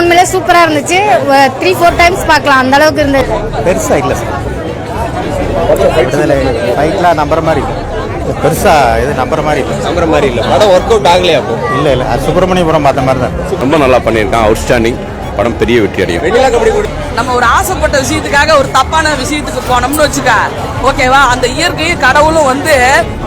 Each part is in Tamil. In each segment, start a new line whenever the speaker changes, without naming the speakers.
உண்மையிலே சூப்பரா இருந்துச்சு. த்ரீ ஃபோர் டைம்ஸ் பார்க்கலாம். அந்த அளவுக்கு இருந்தது.
பெருசா இல்லை சார் ஃபைட்லாம் நம்புற மாதிரி இல்லை. பெருசா இது நம்புற மாதிரி இல்லை.
நம்புற மாதிரி இல்ல. படம் ஒர்க் அவுட் ஆகலையா அப்போ?
இல்லை இல்லை. அது சுப்பிரமணியபுரம் பார்த்த மாதிரி தான்.
ரொம்ப நல்லா பண்ணியிருக்கான். அவுட்ஸ்டாண்டிங் படம் பெரிய வெற்றி அடையும்.
நம்ம ஒரு ஆசைப்பட்ட விஷயத்துக்காக ஒரு தப்பான விஷயத்துக்கு போனோம்னு வச்சுக்க. ஓகேவா? அந்த இயற்கையும் கடவுளும் வந்து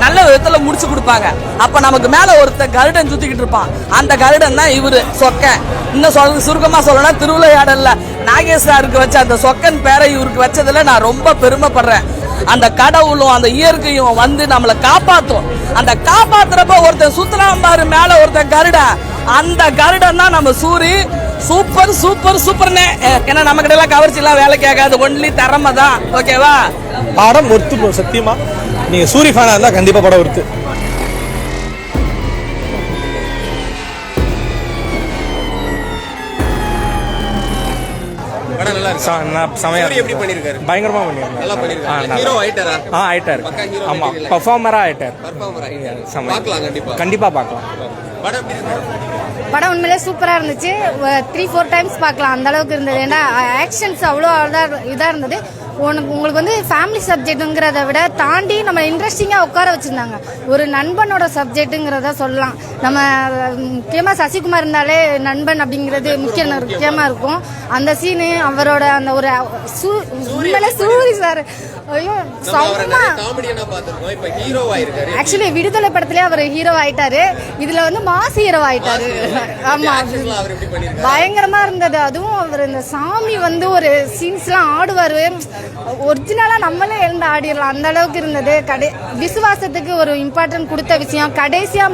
நல்ல விதத்துல முடிச்சு கொடுப்பாங்க. அப்ப நமக்கு மேல ஒருத்தன் கருடன் சுத்திக்கிட்டு இருப்பான். அந்த கருடன் தான் இவரு சொக்கன். இன்னும் சொல்றது சுருக்கமா சொல்லணும்னா திருவிளையாடல்ல நாகேஸ்வருக்கு வச்ச அந்த சொக்கன் பேரை இவருக்கு வச்சதுல நான் ரொம்ப பெருமைப்படுறேன். அந்த கடவுளும் அந்த இயற்கையும் வந்து நம்மளை காப்பாத்தும். அந்த காப்பாத்துறப்ப ஒருத்தன் சுத்தலாம் பாரு மேல ஒருத்தன் கருடன். அந்த கருடன் தான் நம்ம சூரி சூப்பர் சூப்பர் சூப்பர்னே. ஏன்னா நம்ம கிட்ட எல்லாம் கவர்ச்சி எல்லாம் வேலை கேட்காது. ஒன்லி திறமை தான். ஓகேவா
படம் ஒர்த்து ப்ரோ சத்தியமா? நீங்க சூரி ஃபேனா இருந்தா கண்டிப்பா படம் ஒர்த்து.
படம் நல்லா இருக்கு.
சமயம்
சூரி எப்படி பண்ணிருக்காரு?
பயங்கரமா பண்ணிருக்காரு. ஆமா. பர்ஃபார்மரா ஆயிட்டாரு.
கண்டிப்பா.
பார்க்கலாம்.
படம்
உண்மையிலே சூப்பராக இருந்துச்சு. த்ரீ ஃபோர் டைம்ஸ் பார்க்கலாம். அந்த அளவுக்கு இருந்தது. ஏன்னா ஆக்ஷன்ஸ் அவ்வளோ இதாக இருந்தது. உனக்கு உங்களுக்கு வந்து ஃபேமிலி சப்ஜெக்ட்டுங்கிறத விட தாண்டி நம்ம இன்ட்ரெஸ்டிங்காக உட்கார வச்சுருந்தாங்க. ஒரு நண்பனோட சப்ஜெக்ட்டுங்கிறத சொல்லலாம். நம்ம முக்கியமாக சசிகுமார் இருந்தாலே நண்பன் அப்படிங்கிறது முக்கிய முக்கியமாக இருக்கும். அந்த சீனு அவரோட அந்த ஒரு சூ உண்மையிலே சூரி சார். ஐயோ செம்ம.
காமெடியனா இப்ப
ஆக்சுவலி விடுதலை படத்திலே அவர் ஹீரோ ஆயிட்டாரு. இதுல வந்து மாஸ் ஹீரோ ஆயிட்டாரு. ஆமா. பயங்கரமா இருந்தது. அதுவும் அவர் இந்த சாமி வந்து ஒரு சீன்ஸ்லாம் ஆடுவாரு. ஒரிஜினலா நம்மளே எழுந்து ஆடிடலாம். அந்த அளவுக்கு இருந்தது. கடை விசுவாசத்துக்கு ஒரு இம்பார்ட்டன்ட் கொடுத்த விஷயம். கடைசியா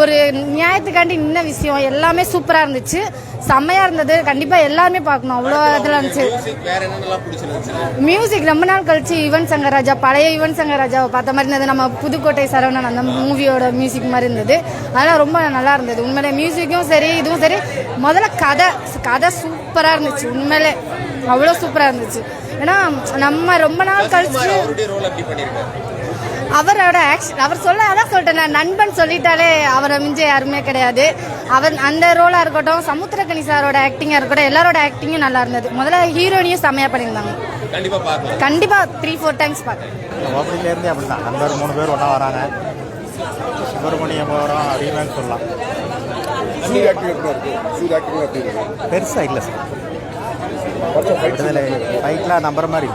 ஒரு நியாயத்துக்காண்டி நின்ன விஷயம். எல்லாமே சூப்பரா இருந்துச்சு. செம்மையா இருந்தது. கண்டிப்பா எல்லாருமே பார்க்கணும். அவ்வளோ இதுல இருந்துச்சு.
மியூசிக்
ரொம்ப நாள் கழிச்சு யுவன் சங்கர் ராஜா பழைய யுவன் சங்கர் ராஜாவை பார்த்த மாதிரி இருந்தது. நம்ம புதுக்கோட்டை சரவணன் அந்த மூவியோட மியூசிக் மாதிரி இருந்தது. அதெல்லாம் ரொம்ப நல்லா இருந்தது. உண்மையிலே மியூசிக்கும் சரி இதுவும் சரி. முதல்ல கதை கதை சூப்பராக இருந்துச்சு. உண்மையிலே அவ்வளோ சூப்பராக இருந்துச்சு. ஏன்னா நம்ம ரொம்ப நாள் கழிச்சு அவரோட ஆக்ஷன் அவர் சொல்ல அதான் சொல்லிட்டேன் நான் நண்பன் சொல்லிட்டாலே அவரை மிஞ்ச யாருமே கிடையாது. அவர் அந்த ரோலாக இருக்கட்டும் சமுத்திரக்கனி சாரோட ஆக்டிங்காக இருக்கட்டும் எல்லாரோட ஆக்டிங்கும் நல்லா இருந்தது. முதல்ல ஹீரோனியும் செம்மையாக பண்ணியிருந்தாங்க. கண்டிப்பாக த்ரீ ஃபோர் டைம்ஸ் பார்க்குறேன்
ஓப்பனிங்லேருந்தே அப்படி தான் நண்பர் மூணு பேர் ஒன்றா வராங்க. சுப்பிரமணியபுரம் ரீமேக் சொல்லலாம். பெருசா இல்லை சார். விடுதலை ஃபைட்லாம் நம்புற மாதிரி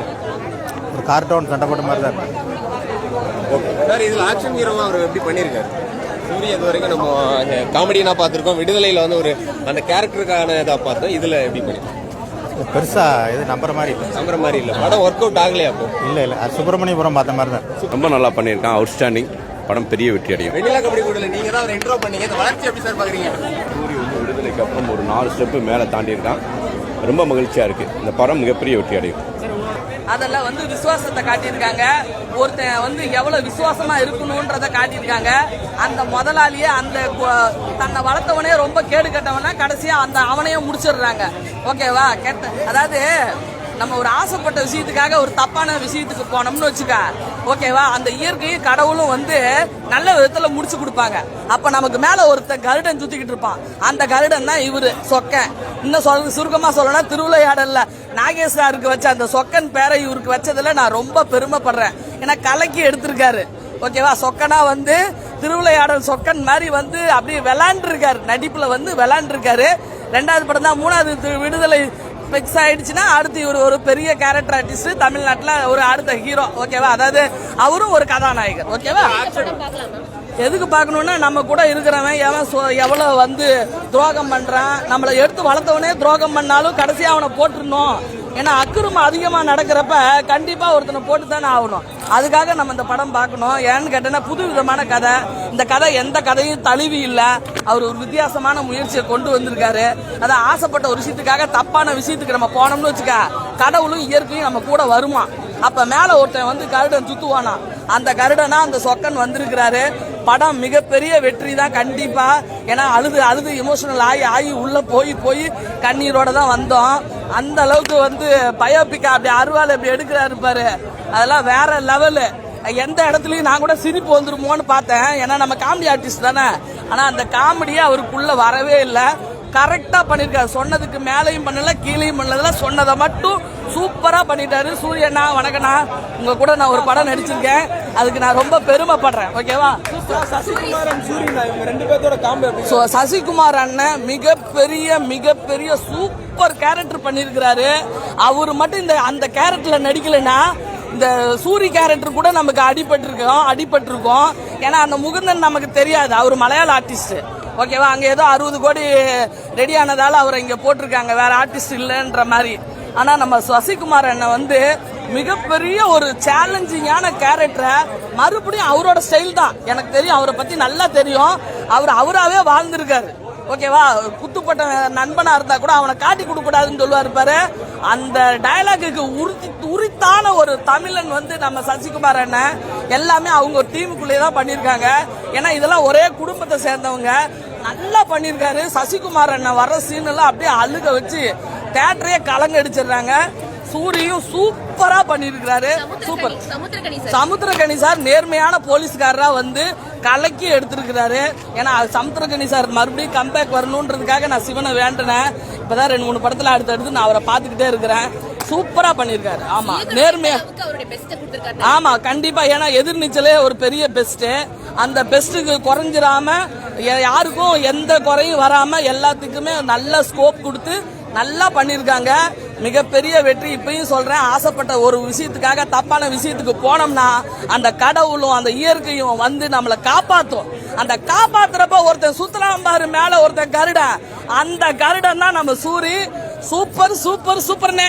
ஒரு கார்ட்டூன் சண்டை போட்ட மாதிரி தான் இருக்கு.
சார் இதுல ஆக்ஷன் ஹீரோவா அவர் எப்படி பண்ணிருக்காரு சூரிய இது வரைக்கும் நம்ம காமெடியனா பார்த்திருக்கோம். விடுதலையில வந்து ஒரு அந்த கேரக்டருக்கான இதா பார்த்தோம் இதுல எப்படி பண்ணிருக்காரு
பெருசா இது நம்புற மாதிரி இல்லை.
நம்புற மாதிரி இல்ல. படம் ஒர்க் அவுட் ஆகலையா அப்போ?
இல்லை இல்லை. சுப்பிரமணியபுரம் பார்த்த மாதிரி தான்.
ரொம்ப நல்லா பண்ணியிருக்கான். அவுட்ஸ்டாண்டிங் படம் பெரிய வெற்றி அடையும்.
வெண்ணிலா கபடி கூடல நீங்க தான் அவர் இன்ட்ரோ பண்ணீங்க. இந்த வளர்ச்சி எப்படி சார் பாக்குறீங்க
சூரி வந்து விடுதலைக்கு அப்புறம் ஒரு நாலு ஸ்டெப்பு மேலே தாண்டியிருக்கான். ரொம்ப மகிழ்ச்சியா இருக்கு. இந்த படம் மிகப்பெரிய வெற்றி அடையும்.
அதெல்லாம் வந்து விசுவாசத்தை காட்டியிருக்காங்க. ஒருத்தன் வந்து எவ்வளோ விசுவாசமாக இருக்கணுன்றத காட்டியிருக்காங்க. அந்த முதலாளியே அந்த தன்னை வளர்த்தவனே ரொம்ப கேடு கட்டவனா கடைசியாக அந்த அவனையே முடிச்சிடுறாங்க. ஓகேவா? கெட்ட அதாவது நம்ம ஒரு ஆசைப்பட்ட விஷயத்துக்காக ஒரு தப்பான விஷயத்துக்கு போனோம்னு வச்சுக்க ஓகேவா? அந்த இயற்கையும் கடவுளும் வந்து நல்ல விதத்துல முடிச்சு கொடுப்பாங்க. அப்ப நமக்கு மேல ஒருத்தன் கருடன் சுத்திக்கிட்டு இருப்பான். அந்த கருடன் தான் இவரு சொக்கன். இன்னும் சொல் சுருக்கமா சொல்லணும்னா திருவிளையாடல்ல நாகேஸ்வருக்கு வச்ச அந்த சொக்கன் பேரை இவருக்கு வச்சதுல நான் ரொம்ப பெருமைப்படுறேன். ஏன்னா கலக்கி எடுத்திருக்காரு. ஓகேவா? சொக்கனா வந்து திருவிளையாடல் சொக்கன் மாதிரி வந்து அப்படியே விளாண்டுருக்காரு. நடிப்புல வந்து விளாண்டுருக்காரு. ரெண்டாவது படம் தான் மூணாவது விடுதலை ஃபிக்ஸ் ஆயிடுச்சுன்னா அடுத்து இவர் ஒரு பெரிய கேரக்டர் ஆர்டிஸ்ட் தமிழ்நாட்டுல ஒரு அடுத்த ஹீரோ ஓகேவா அதாவது அவரும் ஒரு கதாநாயகர் ஓகேவா எதுக்கு பார்க்கணும்னா நம்ம கூட இருக்கிறவன் எவன் எவ்வளவு வந்து துரோகம் பண்றான் நம்மளை எடுத்து வளர்த்தவனே துரோகம் பண்ணாலும் கடைசியா அவனை போட்டுருணும் ஏன்னா அக்கிரமம் அதிகமாக நடக்கிறப்ப கண்டிப்பாக ஒருத்தனை போட்டு தானே ஆகணும். அதுக்காக நம்ம இந்த படம் பார்க்கணும். ஏன்னு கேட்டேன்னா புது விதமான கதை. இந்த கதை எந்த கதையும் தழுவி இல்லை. அவர் ஒரு வித்தியாசமான முயற்சியை கொண்டு வந்திருக்காரு. அதை ஆசைப்பட்ட ஒரு விஷயத்துக்காக தப்பான விஷயத்துக்கு நம்ம போனோம்னு வச்சுக்க கடவுளும் இயற்கையும் நம்ம கூட வருமா? அப்போ மேலே ஒருத்தன் வந்து கருடன் சுத்துவானா? அந்த கருடனா அந்த சொக்கன் வந்திருக்கிறாரு. படம் மிகப்பெரிய வெற்றி தான் கண்டிப்பாக ஏன்னா அழுது அழுது எமோஷனல் ஆகி ஆகி உள்ளே போய் போய் கண்ணீரோட தான் வந்தோம். அந்த அளவுக்கு வந்து பயோபிக்கா அப்படி அருவாள் அப்படி எடுக்கிறாரு பாரு. அதெல்லாம் வேற லெவலு எந்த இடத்துலயும் நான் கூட சிரிப்பு வந்துருமோன்னு பார்த்தேன். ஏன்னா நம்ம காமெடி ஆர்டிஸ்ட் தானே. ஆனா அந்த காமெடியே அவருக்குள்ள வரவே இல்லை. கரெக்டா பண்ணிருக்காரு. சொன்னதுக்கு மேலையும் பண்ணல கீழையும் பண்ணல. சொன்னதை மட்டும் சூப்பரா பண்ணிட்டாரு. சூரியண்ணா வணக்கண்ணா. உங்க கூட நான் ஒரு படம் நடிச்சிருக்கேன். அதுக்கு நான் ரொம்ப பெருமைப்படுறேன். ஓகேவா சசிகுமார் அண்ணன் மிகப்பெரிய மிகப்பெரிய சூப்பர் கேரக்டர் பண்ணியிருக்கிறாரு அவர் மட்டும் இந்த அந்த கேரக்டரில் நடிக்கலைன்னா இந்த சூரி கேரக்டர் கூட நமக்கு அடிபட்டிருக்கோம் அடிபட்டிருக்கோம். ஏன்னா அந்த முகுந்தன் நமக்கு தெரியாது. அவர் மலையாள ஆர்டிஸ்ட் ஓகேவா அங்கே ஏதோ அறுபது கோடி ரெடி ஆனதால் அவரை இங்கே போட்டிருக்காங்க. வேற ஆர்டிஸ்ட் இல்லைன்ற மாதிரி. ஆனால் நம்ம சசிகுமார் அண்ணன் வந்து மிகப்பெரிய ஒரு சேலஞ்சிங்கான கேரக்டரை மறுபடியும் அவரோட ஸ்டைல் தான். எனக்கு தெரியும். அவரை பற்றி நல்லா தெரியும். அவர் அவராகவே வாழ்ந்திருக்காரு. ஓகேவா? குத்துப்பட்ட நண்பனா இருந்தா கூட அவனை காட்டி கொடுக்க கூடாதுன்னு சொல்லுவாரு பாரு. அந்த டயலாக்குக்கு உறுதி உரித்தான ஒரு தமிழன் வந்து நம்ம சசிகுமார் அண்ணன். எல்லாமே அவங்க ஒரு டீமுக்குள்ளேயே தான் பண்ணியிருக்காங்க. ஏன்னா இதெல்லாம் ஒரே குடும்பத்தை சேர்ந்தவங்க. நல்லா பண்ணியிருக்காரு. சசிகுமார் அண்ணன் வர சீன் எல்லாம் அப்படியே அழுக வச்சு தேட்டரையே கலங்க அடிச்சிடுறாங்க. சூரியும் சூப்பரா பண்ணியிருக்கிறாரு. சூப்பர். சமுத்திரகனி சார் நேர்மையான போலீஸ்காரரா வந்து கலக்கி எடுத்திருக்கிறாரு. ஏன்னா சமுத்திரகனி சார் மறுபடியும் கம்பேக் வரணுன்றதுக்காக நான் சிவனை வேண்டினேன். இப்பதான் ரெண்டு மூணு படத்துல அடுத்தடுத்து நான் அவரை பார்த்துக்கிட்டே இருக்கிறேன். சூப்பரா பண்ணியிருக்காரு. ஆமா நேர்மையா ஆமா கண்டிப்பா. ஏன்னா எதிர்நீச்சலே ஒரு பெரிய பெஸ்ட் அந்த பெஸ்ட்டுக்கு குறைஞ்சிராம யாருக்கும் எந்த குறையும் வராம எல்லாத்துக்குமே நல்ல ஸ்கோப் கொடுத்து நல்லா பண்ணியிருக்காங்க. மிகப்பெரிய வெற்றி. இப்பயும் சொல்றேன் ஆசைப்பட்ட ஒரு விஷயத்துக்காக தப்பான விஷயத்துக்கு போனோம்னா அந்த கடவுளும் அந்த இயற்கையும் வந்து நம்மளை காப்பாத்தும். அந்த காப்பாத்துறப்ப ஒருத்தன் சுத்தலாம் பாரு மேல ஒருத்தன் கருடன். அந்த கருடன் தான் நம்ம சூரி. சூப்பர் சூப்பர் சூப்பர்னே.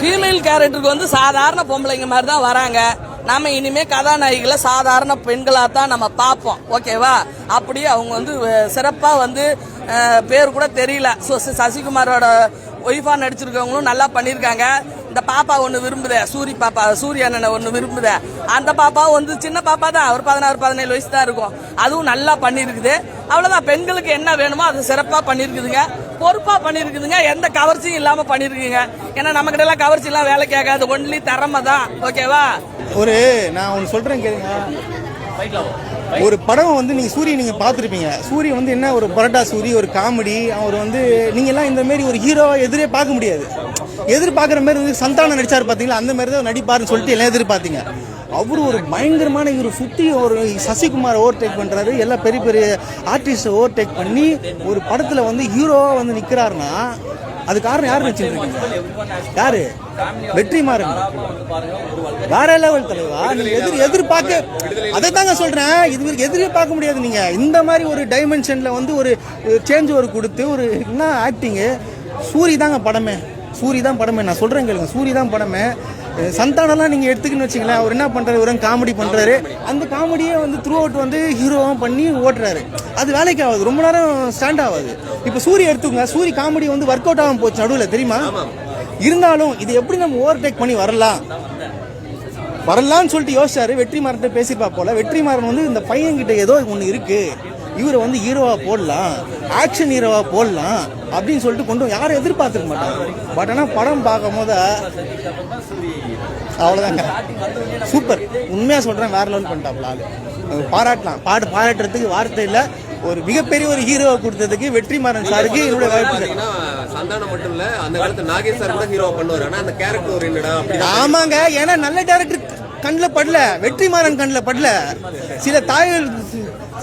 ஃபீமேல்
கேரக்டருக்கு வந்து சாதாரண பொம்பளைங்க மாதிரி தான் வராங்க. நாம இனிமே கதாநாயகிகளை சாதாரண பெண்களா தான் நம்ம பார்ப்போம். ஓகேவா அப்படியே அவங்க வந்து அஹ், சிறப்பா வந்து பேர் கூட தெரியல. ஸோ சசிகுமாரோட ஒய்ஃபா நடிச்சிருக்கவங்களும் நல்லா பண்ணியிருக்காங்க இந்த பாப்பா ஒன்று விரும்புதே சூரி பாப்பா சூரிய அண்ணனை ஒன்று விரும்புதே. அந்த பாப்பா வந்து சின்ன பாப்பா தான். ஒரு பதினாறு பதினேழு வயசு தான் இருக்கும். அதுவும் நல்லா பண்ணியிருக்குது அவ்வளோதான் பெண்களுக்கு என்ன வேணுமோ அது சிறப்பாக பண்ணியிருக்குதுங்க பொறுப்பாக பண்ணியிருக்குதுங்க எந்த கவர்ச்சியும் இல்லாமல் பண்ணியிருக்குங்க ஏன்னா நம்மகிட்ட எல்லாம் கவர்ச்சி எல்லாம் வேலை கேட்காது. ஒன்லி திறமை தான் ஓகேவா
ஒரு நான் ஒன்று சொல்கிறேன் கேளுங்க. ஒரு படம் வந்து நீங்கள் சூரிய நீங்கள் பார்த்துருப்பீங்க. சூரிய வந்து என்ன ஒரு பரோட்டா சூரி ஒரு காமெடி அவர் வந்து நீங்கள்லாம் இந்த மாதிரி ஒரு ஹீரோவை எதிரே பார்க்க முடியாது. எதிர்பார்க்குற மாதிரி வந்து சந்தானம் நடிச்சார் பார்த்தீங்களா? அந்த மாதிரி தான் நடிப்பாருன்னு சொல்லிட்டு எல்லாம் எதிர்பார்த்தீங்க. அவர் ஒரு பயங்கரமான இவர் சுற்றி ஒரு சசிகுமார் ஓவர்டேக் பண்ணுறாரு எல்லாம் பெரிய பெரிய ஆர்டிஸ்ட் ஓவர்டேக் பண்ணி ஒரு படத்தில் வந்து ஹீரோவாக வந்து நிற்கிறாருன்னா அது காரணம் யார் வச்சுருக்கீங்க யாரு? வெற்றிமாறன் வேற லெவல் தலைவா? நீங்க எதிர் எதிர்பார்க்க அதை தாங்க சொல்றேன். இது வரைக்கும் எதிரே பார்க்க முடியாது நீங்க. இந்த மாதிரி ஒரு டைமென்ஷன்ல வந்து ஒரு சேஞ்ச் ஒரு கொடுத்து ஒரு என்ன ஆக்டிங்கு சூரி தாங்க படமே. சூரி தான் படமே. நான் சொல்றேன் கேளுங்க. சூரி தான் படமே. சந்தானம்லாம் நீங்கள் எடுத்துக்கின்னு வச்சிங்களேன் அவர் என்ன பண்ணுறாரு ஒரு காமெடி பண்ணுறாரு அந்த காமெடியை வந்து த்ரூ அவுட் வந்து ஹீரோவாக பண்ணி ஓட்டுறாரு. அது வேலைக்கு ஆகாது. ரொம்ப நேரம் ஸ்டாண்ட் ஆகாது. இப்போ சூரிய எடுத்துக்கோங்க. சூரிய காமெடி வந்து ஒர்க் அவுட் ஆகும் போச்சு நடுவில். தெரியுமா? இருந்தாலும் இது எப்படி நம்ம ஓவர்டேக் பண்ணி வரலாம்? வரலான்னு சொல்லிட்டு யோசிச்சாரு. வெற்றிமாறன்ட்ட பேசிப்பா போல. வெற்றிமாறன் வந்து இந்த பையன்கிட்ட ஏதோ ஒன்று இருக்கு. இவரை வந்து ஹீரோவா போடலாம். ஆக்ஷன் ஹீரோவா போடலாம் அப்படின்னு சொல்லிட்டு கொண்டு வந்து யாரும் எதிர்பார்த்துக்க மாட்டாங்க. பட் ஆனால் படம் பார்க்கும் போது அவ்வளோதாங்க சூப்பர் உண்மையாக சொல்கிறேன் வேற லெவல் பண்ணிட்டாப்ல பாராட்டலாம். பாட்டு பாராட்டுறதுக்கு வார்த்தை இல்லை. ஒரு மிகப்பெரிய ஒரு ஹீரோவை கொடுத்ததுக்கு வெற்றிமாறன் சாருக்கு என்னுடைய
பாத்தீங்கன்னா சந்தானம் மட்டும் இல்ல அந்த காலத்து நாகேஷ் சார் கூட ஹீரோ பண்ணுவாரு. ஆனா அந்த கேரக்டர் ஒரு என்னடா அப்படி
ஆமாங்க ஏன்னா நல்ல டேரக்டர் கண்ணில் படல வெற்றிமாறன் கண்ணில் படல. சில தாய்கள்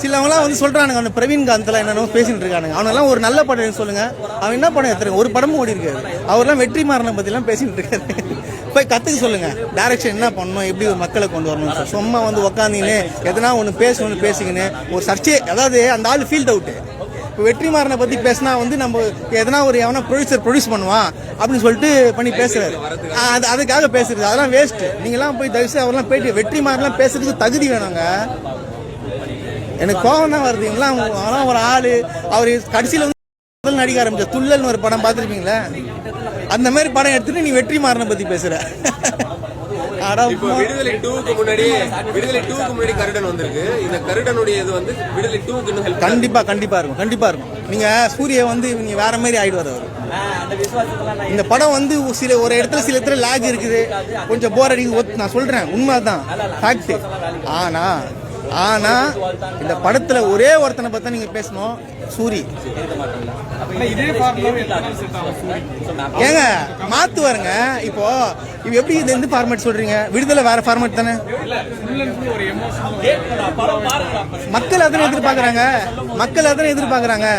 சிலவங்களாம் வந்து சொல்றானுங்க அந்த பிரவீன் காந்தெல்லாம் என்னென்னமோ பேசிட்டு இருக்கானுங்க. அவனெல்லாம் ஒரு நல்ல படம் எடுக்க சொல்லுங்க. அவன் என்ன படம் எடுத்துருங்க ஒரு படமும் ஓடி இருக்காரு அவர்லாம் வெற்றிமாறனை பத்திலாம் பேசிட்டு இருக்காரு. போய் கற்றுக்க சொல்லுங்க. டைரக்ஷன் என்ன பண்ணணும் எப்படி ஒரு மக்களை கொண்டு வரணும் சும்மா வந்து உக்காந்தீங்கன்னு எதனா ஒன்று பேசணும்னு பேசிக்கின்னு ஒரு சர்ச்சை அதாவது அந்த ஆள் ஃபீல்ட் அவுட்டு இப்போ வெற்றிமாறனை பற்றி பேசினா வந்து நம்ம எதனா ஒரு எவனா ப்ரொடியூசர் ப்ரொடியூஸ் பண்ணுவான் அப்படின்னு சொல்லிட்டு பண்ணி பேசுறாரு. அது அதுக்காக பேசுறது. அதெல்லாம் வேஸ்ட்டு நீங்களாம் போய் தயவுசெய்து அவர்லாம் போயிட்டு வெற்றிமாறலாம் பேசுறதுக்கு தகுதி வேணுங்க. எனக்கு கோவம் தான் வருது. இவங்களாம் அவெல்லாம் ஒரு ஆள். அவர் கடைசியில் வந்து நடிக்க ஆரம்பிச்ச துள்ளல்னு ஒரு படம் பார்த்துருப்பீங்களா? அந்த மாதிரி படம் எடுத்துட்டு நீ வெற்றிமாறனை பத்தி பேசுற. அட
இப்போ விடுதலை டூக்கு முன்னாடி விடுதலை டூக்கு முன்னாடி கருடன் வந்திருக்கு. இந்த கருடனுடைய இது வந்து விடுதலை டூக்கு இன்னும் ஹெல்ப்
கண்டிப்பா கண்டிப்பா இருக்கும் கண்டிப்பா இருக்கும். நீங்க சூரிய வந்து நீங்க வேற மாதிரி ஆயிடுவார் அவர். இந்த படம் வந்து சில ஒரு இடத்துல சில இடத்துல லேக் இருக்குது. கொஞ்சம் போர் அடிக்குது. ஒத்து- நான் சொல்றேன் உண்மைதான். ஃபேக்ட் ஆனா ஆனால் இந்த படத்தில் ஒரே ஒருத்தனை பார்த்தா நீங்கள் பேசணும் சூரி. ஏங்க மாற்றுவாருங்க இப்போ இப்போ எப்படி இது எந்த ஃபார்மேட் சொல்றீங்க? விடுதலை வேற ஃபார்மேட் தானே? மக்கள் அதனை எதிர்பார்க்கறாங்க. மக்கள் அதனை எதிர்பார்க்கறாங்க.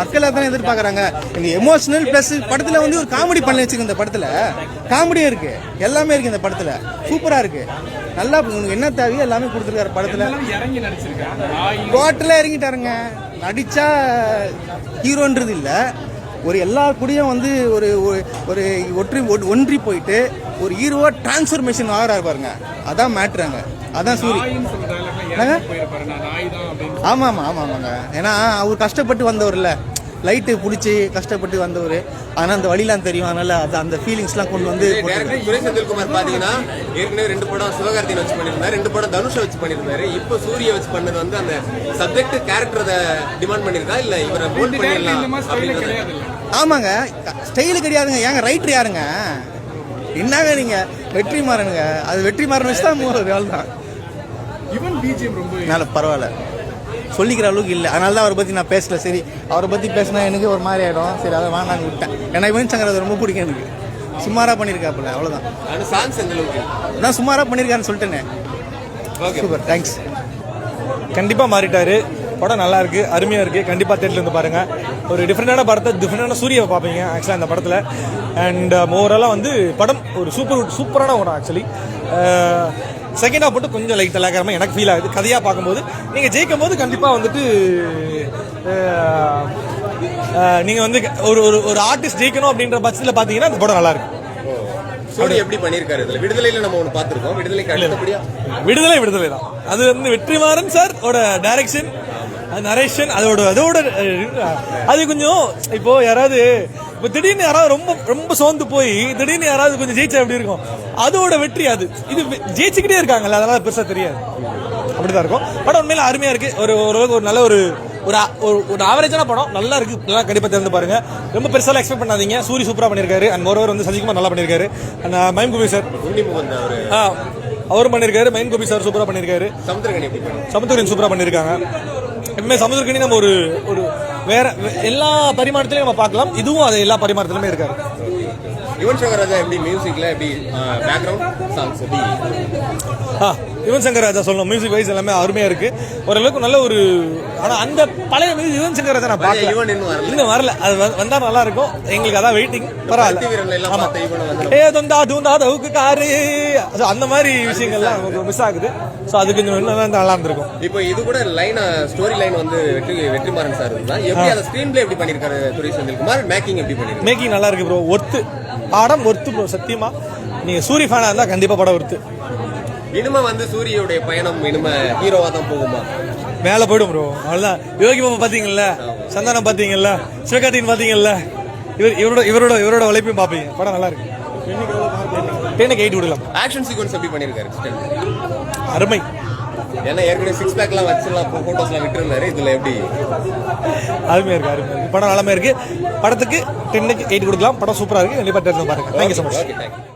மக்கள் அதனை எதிர்பார்க்கறாங்க. இந்த எமோஷனல் பிளஸ் படத்துல வந்து ஒரு காமெடி பண்ணி வச்சிருக்கு இந்த படத்துல. காமெடியும் இருக்கு. எல்லாமே இருக்கு இந்த படத்துல. சூப்பரா இருக்கு. நல்லா உங்களுக்கு என்ன தேவையோ எல்லாமே கொடுத்துருக்காரு படத்துல. டோட்டலா இறங்கிட்டாருங்க. நடிச்சா ஹீரோன்றது இல்ல. ஒரு எல்லா கூடயும் வந்து ஒரு ஒரு- ஒற்றி ஒன்றி போயிட்டு ஒரு ஹீரோவா டிரான்ஸ்ஃபர்மேஷன் ஆகிறாரு பாருங்க. அதான் மேட்ருங்க அதான் சூரி என்னங்க? ஆமா ஆமா ஆமா ஆமாங்க ஏன்னா அவர் கஷ்டப்பட்டு வந்தவர்ல. லைட்டு பிடிச்சி கஷ்டப்பட்டு வந்தவர். ஆனா அந்த வழிலாம் தெரியும். அதனால அது அந்த ஃபீலிங்ஸ்லாம் கொண்டு வந்து
துரை செந்தில்குமார் பாத்தீங்கன்னா ஏற்கனவே ரெண்டு படம் சிவகார்த்தியன் வச்சு பண்ணியிருந்தாரு. ரெண்டு படம் தனுஷை வச்சு பண்ணியிருந்தாரு. இப்போ சூரிய வச்சு பண்ணது வந்து அந்த சப்ஜெக்ட் கேரக்டர் டிமாண்ட் பண்ணிருக்கா இல்ல இவரை போல்ட் பண்ணிடலாம் அப்படின்றது?
ஆமாங்க. ஸ்டைலு கிடையாதுங்க. ஏங்க ரைட்டர் யாருங்க? என்னங்க நீங்க? வெற்றி மாறனுங்க. அது வெற்றி மாறன் வச்சு தான் மூணு வேலை தான் நல்ல பரவாயில்ல. சொல்லிக்கிற அளவுக்கு இல்லை. அதனால தான் அவரை பற்றி நான் பேசல. சரி அவரை பற்றி பேசினா எனக்கு ஒரு மாதிரி ஆகிடும் சரி அதை வேணாங்க விட்டேன். ஏன்னா யுவன் சங்கர் அது ரொம்ப பிடிக்கும் எனக்கு. சுமாராக பண்ணியிருக்காப்புல அவ்வளோதான்
ஆனா சாங்ஸ் எந்த அளவுக்கு?
நான் சுமாராக பண்ணியிருக்காருன்னு சொல்லிட்டேனே.
ஓகே
சூப்பர் தேங்க்ஸ்
கண்டிப்பாக மாறிட்டாரு. படம் நல்லா இருக்கு அருமையாக இருக்கு. கண்டிப்பாக தேட்டரில் இருந்து பாருங்க. ஒரு டிஃப்ரெண்டான படத்தை டிஃப்ரெண்டான சூரியாவை பார்ப்பீங்க ஆக்சுவலாக அந்த படத்தில். அண்ட் ஓவராலாக வந்து படம் ஒரு சூப்பர் சூப்பரான படம் ஆக்சுவலி செகண்ட் ஹாஃப் மட்டும் கொஞ்சம் லைட் இல்லாக்காரமாக எனக்கு ஃபீல் ஆகுது. கதையாக பார்க்கும்போது நீங்கள் ஜெயிக்கும் போது கண்டிப்பாக வந்துட்டு நீங்கள் வந்து ஒரு ஒரு ஒரு ஆர்டிஸ்ட் ஜெயிக்கணும் அப்படின்ற பட்சத்தில் பார்த்தீங்கன்னா அந்த படம் நல்லா இருக்கு
சூரிய எப்படி பண்ணிருக்காரு இதுல? விடுதலையில நம்ம ஒண்ணு பாத்திருக்கோம் விடுதலைக்கு அடுத்தபடியா
விடுதலை விடுதலை தான். அது வந்து வெற்றிமாறன் சார் ஓட டைரக்ஷன் நரேஷன் அதோட அதோட அது கொஞ்சம் இப்போ யாராவது இப்போ திடீர்னு யாராவது ரொம்ப ரொம்ப சோர்ந்து போய் திடீர்னு யாராவது கொஞ்சம் ஜெயிச்சா எப்படி இருக்கும்? அதோட வெற்றி அது. இது ஜெயிச்சுக்கிட்டே இருக்காங்கல்ல அதனால பெருசா தெரியாது. அப்படிதான் இருக்கும். படம் உண்மையில அருமையா இருக்கு. ஒரு ஓரளவுக்கு ஒரு நல்ல ஒரு ஒரு ஒரு ஆவரேஜான படம். நல்லா இருக்கு. நல்லா கண்டிப்பா திறந்து பாருங்க. ரொம்ப பெருசாலாம் எக்ஸ்பெக்ட் பண்ணாதீங்க. சூரி சூப்பரா பண்ணிருக்காரு. அண்ட் மோரோவர் வந்து சசிகுமார் நல்லா பண்ணிருக்காரு. அண்ட் மயம் குபி சார்
அவரு.
ஆ அவரும் பண்ணிருக்காரு. மைன் கோபி சார் சூப்பரா பண்ணிருக்காரு.
சமுத்திரகனி எப்படி பண்ணி
சமுத்திரன் சூப்பரா பண்ணிருக்காங்க. எப்பவுமே சமுத்திரக்கணி நம்ம ஒரு ஒரு வேற எல்லா பரிமாணத்திலையும் நம்ம பார்க்கலாம். இதுவும் அது எல்லா பரிமாணத்திலுமே இருக்காரு
யுவன் சங்கர் ராஜா எப்படி மியூசிக்ல எப்படி பேக்ரவுண்ட் சாங்ஸ் எப்படி
யுவன் சங்கர் ராஜா சொல்லணும். மியூசிக் வைஸ் எல்லாமே அருமையா இருக்கு. ஓரளவுக்கு நல்ல ஒரு ஆனா அந்த பழைய மியூசிக் யுவன் சங்கர் ராஜா நான் பார்க்கல.
இன்னும் வரல.
அது வ- வந்தா நல்லா இருக்கும். எங்களுக்கு அதான் வெயிட்டிங் பரவாயில்ல.
எல்லாம்
ஆமா.
பார்த்த யுவன் வந்து
ஏ தொந்தா தூந்தா தவுக்கு காரு. அந்த மாதிரி விஷயங்கள்லாம் நமக்கு மிஸ் ஆகுது. ஸோ அது கொஞ்சம் இன்னும் நல்லா இருந்திருக்கும்.
இப்போ இது கூட லைன் ஸ்டோரி லைன் வந்து வெற்றி வெற்றிமாறன் சார் தான் எப்படி அந்த ஸ்கிரீன் பிளே எப்படி பண்ணிருக்காரு துரை செந்தில்குமார் மேக்கிங் எப்படி பண்ணிருக்காரு?
மேக்கிங் நல்லா இருக்கு ப்ரோ ஒர்த்து படம் ஒர்த்து ப்ரோ சத்தியமா. நீங்க சூரிய ஃபேனா இருந்தா கண்டிப்பா படம் ஒர்த்து
இனிமே வந்து சூரியோடைய பயணம் இனிமே ஹீரோவா தான் போகுமா?
மேல போயிடும் ப்ரோ அவ்வளவுதான். யோகி பாபா பாத்தீங்கல்ல? சந்தானம் பாத்தீங்கல்ல? சிவகார்த்திகன் பாத்தீங்கல்ல? இவர் இவரோட இவரோட இவரோட உழைப்பையும் பாப்பீங்க படம் நல்லா இருக்கு. டென்னுக்கு எயிட் விடலாம்.
ஆக்ஷன் சீக்வன்ஸ் எப்படி பண்ணிருக்காரு?
அருமை.
ஏன்னா ஏற்கனவே சிக்ஸ் பேக்லாம் வச்சுலாம் போட்டோஸ்லாம் விட்டுருந்தாரு. இதுல எப்படி?
அருமையா இருக்கு அருமையா இருக்கு. படம் நல்லாமே இருக்கு. படத்துக்கு டென்னுக்கு எயிட் கொடுக்கலாம். படம் சூப்பரா இருக்கு. கண்டிப்பா தெரிஞ்சு பாருங்க. Thank you so much